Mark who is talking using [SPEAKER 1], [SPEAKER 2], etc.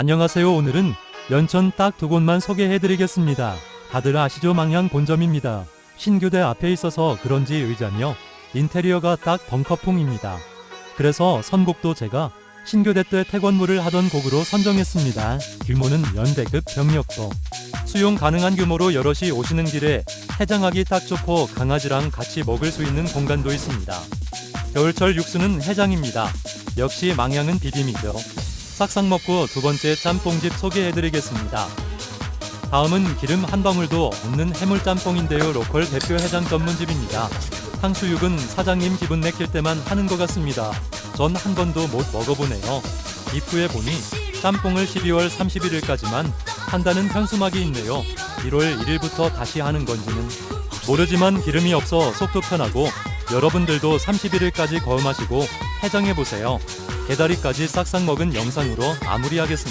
[SPEAKER 1] 안녕하세요. 오늘은 연천 딱 두 곳만 소개해드리겠습니다. 다들 아시죠? 망향 본점입니다. 신교대 앞에 있어서 그런지 의자며 인테리어가 딱 벙커풍입니다. 그래서 선곡도 제가 신교대 때 태권무를 하던 곡으로 선정했습니다. 규모는 연대급 병력도. 수용 가능한 규모로 여럿이 오시는 길에 해장하기 딱 좋고 강아지랑 같이 먹을 수 있는 공간도 있습니다. 겨울철 육수는 해장입니다. 역시 망향은 비빔이죠. 싹싹 먹고 두 번째 짬뽕집 소개해드리겠습니다. 다음은 기름 한 방울도 없는 해물 짬뽕인데요. 로컬 대표 해장 전문집입니다. 탕수육은 사장님 기분 내킬 때만 하는 것 같습니다. 전 한 번도 못 먹어보네요. 입구에 보니 짬뽕을 12월 31일까지만 한다는 현수막이 있네요. 1월 1일부터 다시 하는 건지는 모르지만 기름이 없어 속도 편하고 여러분들도 31일까지 거음하시고 해장해보세요. 개다리까지 싹싹 먹은 영상으로 마무리하겠습니다.